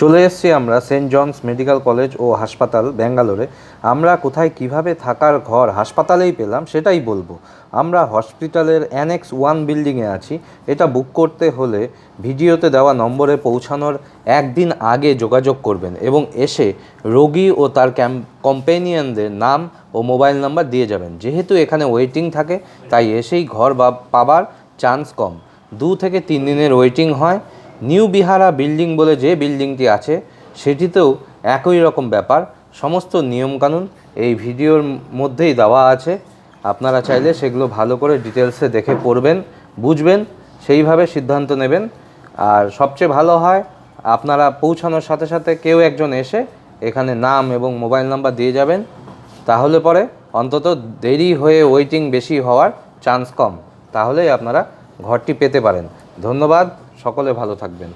চলে এসেছি আমরা সেন্ট জনস মেডিকেল কলেজ ও হাসপাতাল ব্যাঙ্গালোরে। আমরা কোথায় কীভাবে থাকার ঘর হাসপাতালেই পেলাম সেটাই বলব। আমরা হসপিটালের অ্যানেক্স ওয়ান বিল্ডিংয়ে আছি। এটা বুক করতে হলে ভিডিওতে দেওয়া নম্বরে পৌঁছানোর একদিন আগে যোগাযোগ করবেন এবং এসে রোগী ও তার কম্পেনিয়নদের নাম ও মোবাইল নাম্বার দিয়ে যাবেন। যেহেতু এখানে ওয়েটিং থাকে, তাই এসেই ঘর বা পাবার চান্স কম। দু থেকে তিন দিনের ওয়েটিং হয়। নিউ বিহারা বিল্ডিং বলে যে বিল্ডিংটি আছে, সেটিতেও একই রকম ব্যাপার। সমস্ত নিয়মকানুন এই ভিডিওর মধ্যেই দেওয়া আছে। আপনারা চাইলে সেগুলো ভালো করে ডিটেলসে দেখে পড়বেন, বুঝবেন, সেইভাবে সিদ্ধান্ত নেবেন। আর সবচেয়ে ভালো হয়, আপনারা পৌঁছানোর সাথে সাথে কেউ একজন এসে এখানে নাম এবং মোবাইল নাম্বার দিয়ে যাবেন। তাহলে পরে অন্তত দেরি হয়ে ওয়েটিং বেশি হওয়ার চান্স কম। তাহলেই আপনারা ঘরটি পেতে পারেন। ধন্যবাদ সকলে ভালো থাকবেন।